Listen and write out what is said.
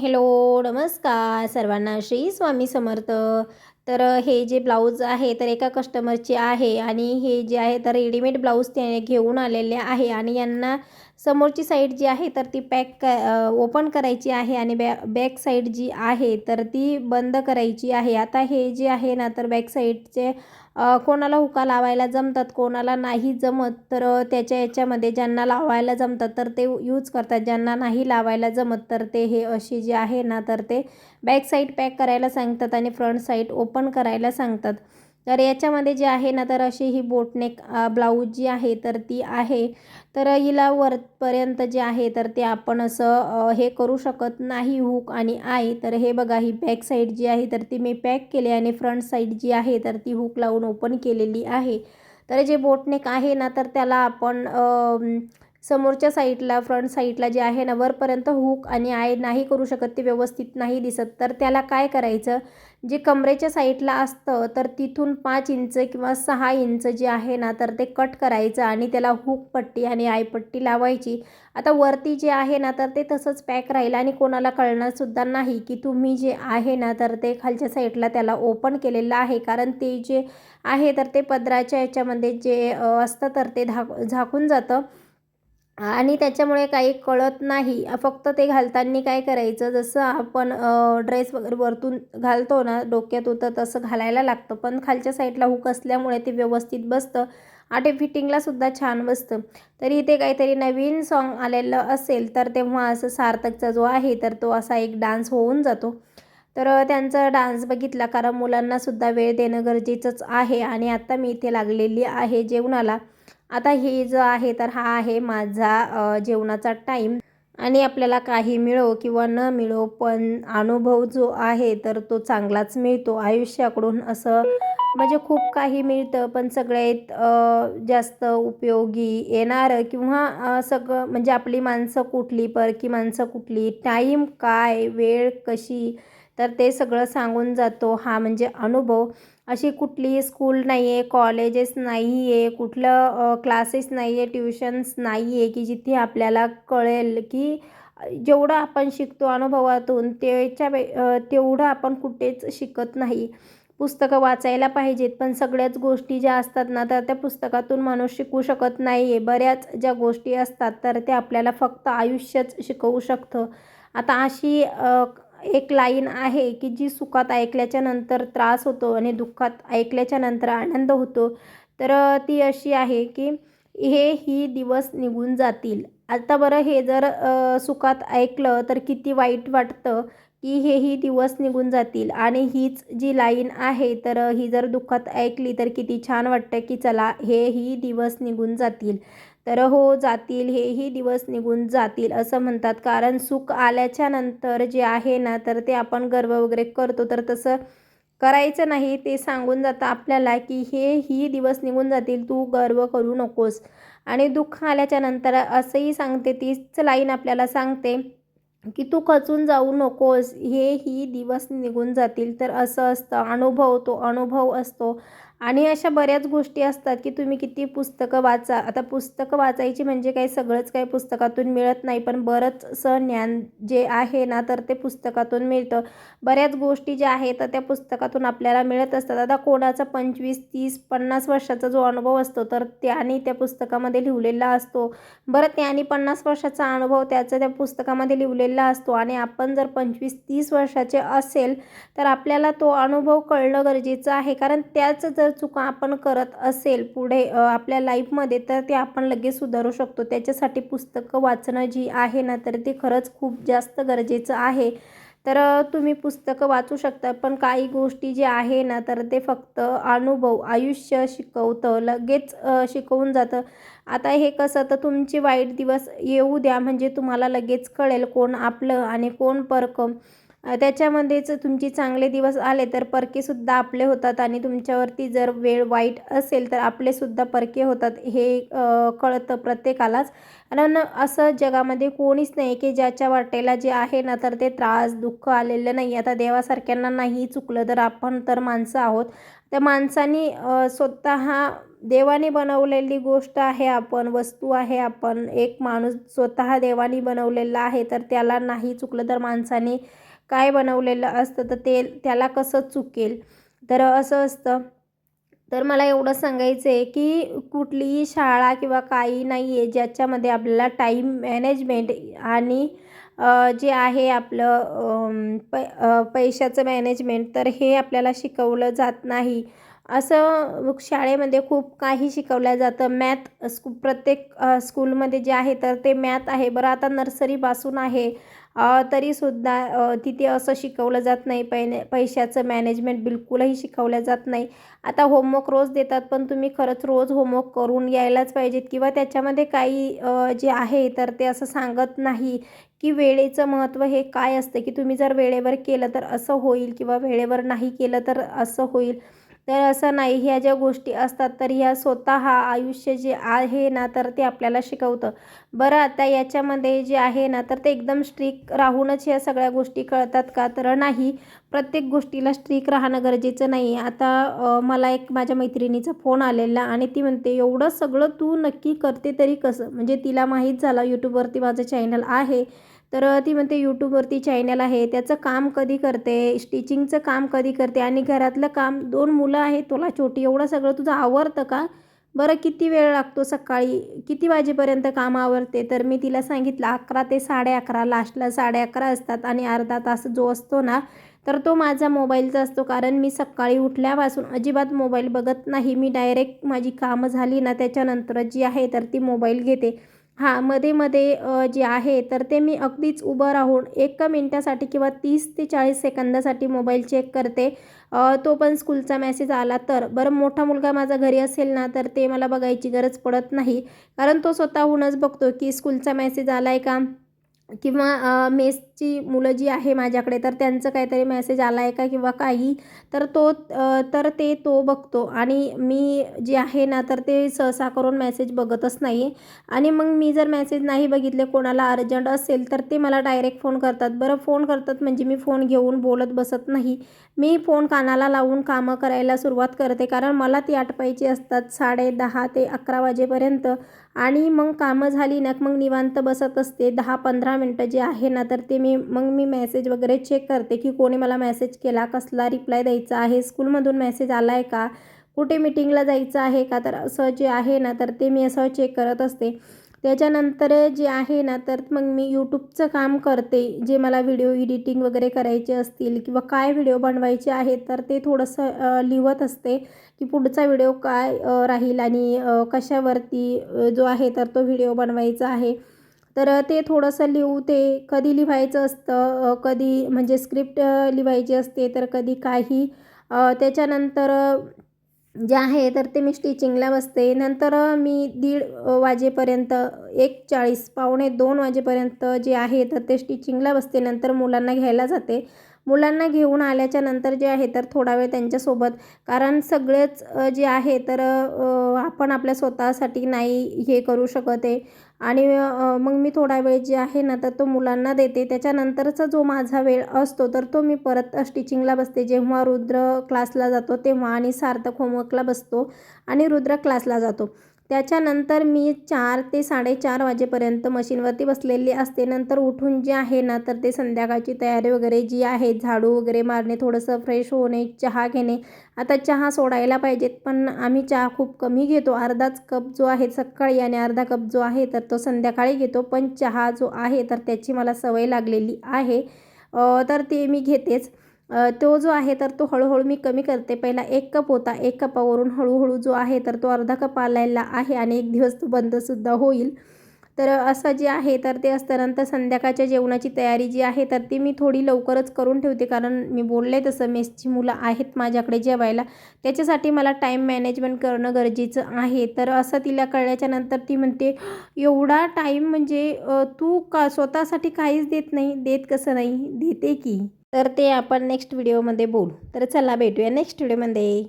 Hello नमस्कार सर्वांना. श्री स्वामी समर्थ. तर हे जे ब्लाऊज आहे तर एका कस्टमरचे आहे आणि हे जे आहे तर रेडीमेड ब्लाऊज त्याने घेऊन आलेले आहे आणि यांना समोरची साईड जी आहे तर ती पॅक क ओपन करायची आहे आणि बॅ बॅक साईड जी आहे तर ती बंद करायची आहे. आता हे जे आहे ना तर बॅक साईडचे कोणाला हुका लावायला जमतात कोणाला नाही जमत तर त्याच्या याच्यामध्ये ज्यांना लावायला जमतात तर ते यूज करतात. ज्यांना नाही लावायला जमत तर ते हे असे जे आहे ना तर ते बॅक साईड पॅक करायला सांगतात आणि फ्रंट साईड ओपन करायला सांगतात. तर याच्यामध्ये जे आहे ना तर अशी ही बोटनेक ब्लाऊज जी आहे तर ती आहे. तर हिला वरपर्यंत जे आहे तर ते आपण असं हे करू शकत नाही हुक आणि आय तर हे बघा ही बॅक साईड जी आहे तर ती मी पॅक केली आणि फ्रंट साईड जी आहे तर ती हुक लावून ओपन केलेली आहे. तर जे बोटनेक आहे ना तर त्याला आपण समोरच्या साईडला फ्रंट साईडला जे आहे ना वरपर्यंत हुक आणि आय नाही करू शकत ते व्यवस्थित नाही दिसत. तर त्याला काय करायचं? जे कमरेच्या साईडला असतं तर तिथून पाच इंच किंवा सहा इंच जे आहे ना तर ते कट करायचं आणि त्याला हुक पट्टी आणि आयपट्टी लावायची. आता वरती जे आहे ना तर ते तसंच पॅक राहील आणि कोणाला कळणारसुद्धा नाही की तुम्ही जे आहे ना तर ते खालच्या साईडला त्याला ओपन केलेलं आहे. कारण ते जे आहे तर ते पदराच्या याच्यामध्ये जे असतं तर ते धाक झाकून जातं. आणि त्याच्यामुळे काही कळत नाही. फक्त ते घालताना काय करायचं? जसं आपण ड्रेस वगैरे वरतून घालतो ना डोक्यात होतं तसं घालायला लागतं. पण खालच्या साईडला हुक असल्यामुळे ते व्यवस्थित बसतं आणि फिटिंगलासुद्धा छान बसतं. तरी इथे काहीतरी नवीन सॉन्ग आलेलं असेल तर तेव्हा असं सार्थकचा जो आहे तर तो असा एक डान्स होऊन जातो. तर त्यांचा डान्स बघितला कारण मुलांनासुद्धा वेळ देणं गरजेचंच आहे. आणि आत्ता मी इथे लागलेली आहे जेवणाला. आता हे जो आहे तर हा आहे माझा जेवणाचा टाईम आणि आपल्याला काही मिळो किंवा न मिळो पण अनुभव जो आहे तर तो चांगलाच मिळतो. आयुष्याकडून असं म्हणजे खूप काही मिळतं पण सगळ्यात जास्त उपयोगी येणारं किंवा सगळं म्हणजे आपली माणसं कुठली परकी माणसं कुठली टाईम काय वेळ कशी तर ते सगळं सांगून जातो. हा म्हणजे अनुभव. अशी कुठली स्कूल नाही आहे कॉलेजेस नाही आहे कुठलं क्लासेस नाही आहे ट्युशन्स नाही आहे की जिथे आपल्याला कळेल की जेवढं आपण शिकतो अनुभवातून त्याच्या तेवढं आपण कुठेच शिकत नाही. पुस्तकं वाचायला पाहिजेत पण सगळ्याच गोष्टी ज्या असतात ना तर त्या पुस्तकातून माणूस शिकू शकत नाही आहे बऱ्याच ज्या गोष्टी असतात तर त्या आपल्याला फक्त आयुष्यच शिकवू शकतं. आता अशी एक लाईन आहे की जी सुखात ऐकल्याच्या नंतर त्रास होतो आणि दुःखात ऐकल्याच्या नंतर आनंद होतो. तर ती अशी आहे की हे ही दिवस निघून जातील. आता बरं हे जर सुखात ऐकलं तर किती वाईट वाटतं की हे ही दिवस निघून जातील. आणि हीच जी लाईन आहे तर ही जर दुःखात ऐकली तर किती छान वाटतं की चला हे ही दिवस निघून जातील. तर हो जातील हेही दिवस निघून जातील असं म्हणतात. कारण सुख आल्याच्यानंतर जे आहे ना तर ते आपण गर्व वगैरे करतो. तर तसं करायचं नाही ते सांगून जातं आपल्याला की हे ही दिवस निघून जातील तू गर्व करू नकोस. आणि दुःख आल्याच्यानंतर असंही सांगते तीच लाईन आपल्याला सांगते की तू खचून जाऊ नकोस हे ही दिवस निघून जातील. तर असं असतं अनुभव तो अनुभव असतो. आणि अशा बऱ्याच गोष्टी असतात की तुम्ही किती पुस्तकं वाचा. आता पुस्तकं वाचायची म्हणजे काही सगळंच काही पुस्तकातून मिळत नाही पण बरंचसं ज्ञान जे आहे ना तर ते पुस्तकातून मिळतं. बऱ्याच गोष्टी ज्या आहेत तर त्या पुस्तकातून आपल्याला मिळत असतात. आता कोणाचा पंचवीस तीस पन्नास वर्षाचा जो अनुभव असतो तर त्याने त्या पुस्तकामध्ये लिहिलेला असतो. बरं त्याने पन्नास वर्षाचा अनुभव त्याचा त्या पुस्तकामध्ये लिहिलेला असतो. आणि आपण जर पंचवीस तीस वर्षाचे असेल तर आपल्याला तो अनुभव कळणं गरजेचं आहे. कारण त्याच जर चुका आपण करत असेल पुढे आपल्या लाईफमध्ये तर ते आपण लगेच सुधारू शकतो. त्याच्यासाठी पुस्तकं वाचणं जी आहे ना तर ते खरंच खूप जास्त गरजेचं आहे. तर तुम्ही पुस्तकं वाचू शकता पण काही गोष्टी जे आहे ना तर ते फक्त अनुभव आयुष्य शिकवतं लगेच शिकवून जातं. आता हे कसं तर तुमचे वाईट दिवस येऊ द्या म्हणजे तुम्हाला लगेच कळेल कोण आपलं आणि कोण परकं त्याच्यामध्येच तुमचे चांगले दिवस आले तर परकेसुद्धा आपले होतात आणि तुमच्यावरती जर वेळ वाईट असेल तर आपलेसुद्धा परके होतात हे कळतं प्रत्येकालाच. कारण असं जगामध्ये कोणीच नाही की ज्याच्या वाटेला जे आहे ना तर ते त्रास दुःख आलेलं नाही. आता देवासारख्यांना नाही चुकलं तर आपण तर माणसं आहोत. त्या माणसानी स्वतः देवाने बनवलेली गोष्ट आहे आपण वस्तू आहे आपण. एक माणूस स्वतः देवाने बनवलेला आहे तर त्याला नाही चुकलं तर माणसाने काय बनवलेलं असतं तर ते त्याला कसं चुकेल? तर असं असतं. तर मला एवढं सांगायचं आहे की कुठलीही शाळा किंवा काही नाही आहे ज्याच्यामध्ये आपल्याला टाईम मॅनेजमेंट आणि जे आहे आपलं पै पैशाचं मॅनेजमेंट तर हे आपल्याला शिकवलं जात नाही. असं शाळेमध्ये खूप काही शिकवलं जातं. मॅथ स्कू प्रत्येक स्कूलमध्ये जे आहे तर ते मॅथ आहे. बरं आता नर्सरीपासून आहे. तरीसुद्धा तिथे असं शिकवलं जात नाही. पैने पैशाचं मॅनेजमेंट बिलकुलही शिकवलं जात नाही. आता होमवर्क रोज देतात पण तुम्ही खरंच रोज होमवर्क करून यायलाच पाहिजेत किंवा त्याच्यामध्ये काही जे आहे तर ते असं सांगत नाही की वेळेचं महत्त्व हे काय असतं. की तुम्ही जर वेळेवर केलं तर असं होईल किंवा वेळेवर नाही केलं तर असं होईल. तर असं नाही ह्या ज्या गोष्टी असतात तर ह्या स्वतः आयुष्य जे आहे ना तर ते आपल्याला शिकवतं. बरं आता याच्यामध्ये जे आहे ना तर ते एकदम स्ट्रिक राहूनच ह्या सगळ्या गोष्टी कळतात का? तर नाही प्रत्येक गोष्टीला स्ट्रिक राहणं गरजेचं नाही. आता मला एक माझ्या मैत्रिणीचा फोन आलेला आणि ती म्हणते एवढं सगळं तू नक्की करते तरी कसं? म्हणजे तिला माहीत झालं यूट्यूबवरती माझं चॅनल आहे. तर ती म्हणते यूट्यूबवरती चॅनल आहे. त्याचं काम कधी करते? स्टिचिंगचं काम कधी करते? आणि घरातलं काम दोन मुलं आहेत तुला छोटी एवढं सगळं तुझं आवडतं का? बरं किती वेळ लागतो सकाळी? किती वाजेपर्यंत काम आवरते? तर मी तिला सांगितलं अकरा ते साडे अकरा लास्टला साडे अकरा असतात आणि अर्धा तास जो असतो ना तर तो माझा मोबाईलचा असतो. कारण मी सकाळी उठल्यापासून अजिबात मोबाईल बघत नाही. मी डायरेक्ट माझी कामं झाली ना त्याच्यानंतर जी आहे तर ती मोबाईल घेते. हां मध्ये मध्ये जे आहे तर ते मी अगदीच उभं राहून एका मिनटासाठी किंवा तीस ते चाळीस सेकंदासाठी मोबाईल चेक करते. तो पण स्कूलचा मेसेज आला तर. बरं मोठा मुलगा माझा घरी असेल ना तर ते मला बघायची गरज पडत नाही. कारण तो स्वतःहूनच बघतो की स्कूलचा मेसेज आला आहे का? किंवा मेसची मुलं जी आहे माझ्याकडे तर त्यांचं काहीतरी मेसेज आला आहे का किंवा काही तर तो तर ते तो बघतो. आणि मी जे आहे ना तर ते सहसा करून मेसेज बघतच नाही. आणि मग मी जर मेसेज नाही बघितले कोणाला अर्जंट असेल तर ते मला डायरेक्ट फोन करतात. बरं फोन करतात म्हणजे मी फोन घेऊन बोलत बसत नाही. मी फोन कानाला लावून कामं करायला सुरुवात करते. कारण मला ती आटपायची असतात साडे दहा ते अकरा वाजेपर्यंत. आणि मग कामं झाली ना मग निवांत बसत असते. दहा पंधरा मिनटं जे आहे ना तर ते मी मग मी मेसेज वगैरे चेक करते की कोणी मला मेसेज केला कसला रिप्लाय द्यायचा आहे स्कूलमधून मेसेज आला आहे का कुठे मिटिंगला जायचं आहे का तर असं जे आहे ना तर ते मी असं चेक करत असते. त्याच्यानंतर जे आहे ना तर मग मी यूट्यूबचं काम करते. जे मला व्हिडिओ एडिटिंग वगैरे करायचे असतील किंवा काय व्हिडिओ बनवायचे आहेत तर ते थोडंसं लिहत असते की पुढचा व्हिडिओ काय राहील आणि कशावरती जो आहे तर तो व्हिडिओ बनवायचा आहे. तर ते थोडंसं लिहू ते कधी लिहायचं असतं कधी म्हणजे स्क्रिप्ट लिहायची असते तर कधी काही त्याच्यानंतर जे आहे तर ते मी स्टिचिंगला बसते. नंतर मी दीड वाजेपर्यंत एक चाळीस पावणे दोन वाजेपर्यंत जे आहे तर ते स्टिचिंगला बसते. नंतर मुलांना घ्यायला जाते. मुलांना घेऊन आल्याच्यानंतर जे आहे तर थोडा वेळ त्यांच्यासोबत. कारण सगळेच जे आहे तर आपण आपल्या स्वतःसाठी नाही हे करू शकत आहे. आणि मग मी थोडा वेळ जे आहे ना तर तो मुलांना देते. त्याच्यानंतरचा जो माझा वेळ असतो तर तो मी परत स्टिचिंगला बसते. जेव्हा रुद्र क्लासला जातो तेव्हा आणि सार्थक होमवर्कला बसतो आणि रुद्र क्लासला जातो. त्याच्यानंतर मी चार ते साडेचार वाजेपर्यंत मशीनवरती बसलेली असते. नंतर उठून जे आहे ना तर ते संध्याकाळची तयारी वगैरे जी आहे झाडू वगैरे मारणे थोडंसं फ्रेश होणे चहा घेणे. आता चहा सोडायला पाहिजेत पण आम्ही चहा खूप कमी घेतो. अर्धाच कप जो आहे सकाळी आणि अर्धा कप जो आहे तर तो संध्याकाळी घेतो. पण चहा जो आहे तर त्याची मला सवय लागलेली आहे. तर ते मी घेतेच. तो जो आहे तर तो हळूहळू मी कमी करते. पहिला एक कप होता एक कपावरून हळूहळू जो आहे तर तो अर्धा कप आलेला आहे आणि एक दिवस तो बंदसुद्धा होईल. तर असं जे आहे तर ते असतानंतर संध्याकाळच्या जेवणाची तयारी जी आहे तर ती मी थोडी लवकरच करून ठेवते. कारण मी बोलले तसं मेसची मुलं आहेत माझ्याकडे जेवायला. त्याच्यासाठी मला टाईम मॅनेजमेंट करणं गरजेचं आहे. तर असं तिला कळल्याच्या नंतर ती म्हणते एवढा टाईम म्हणजे तू का स्वतःसाठी काहीच देत नाही? देत कसं नाही? देते की? तर ते आपण नेक्स्ट व्हिडिओमध्ये बोलू. तर चला भेटूया नेक्स्ट व्हिडिओमध्ये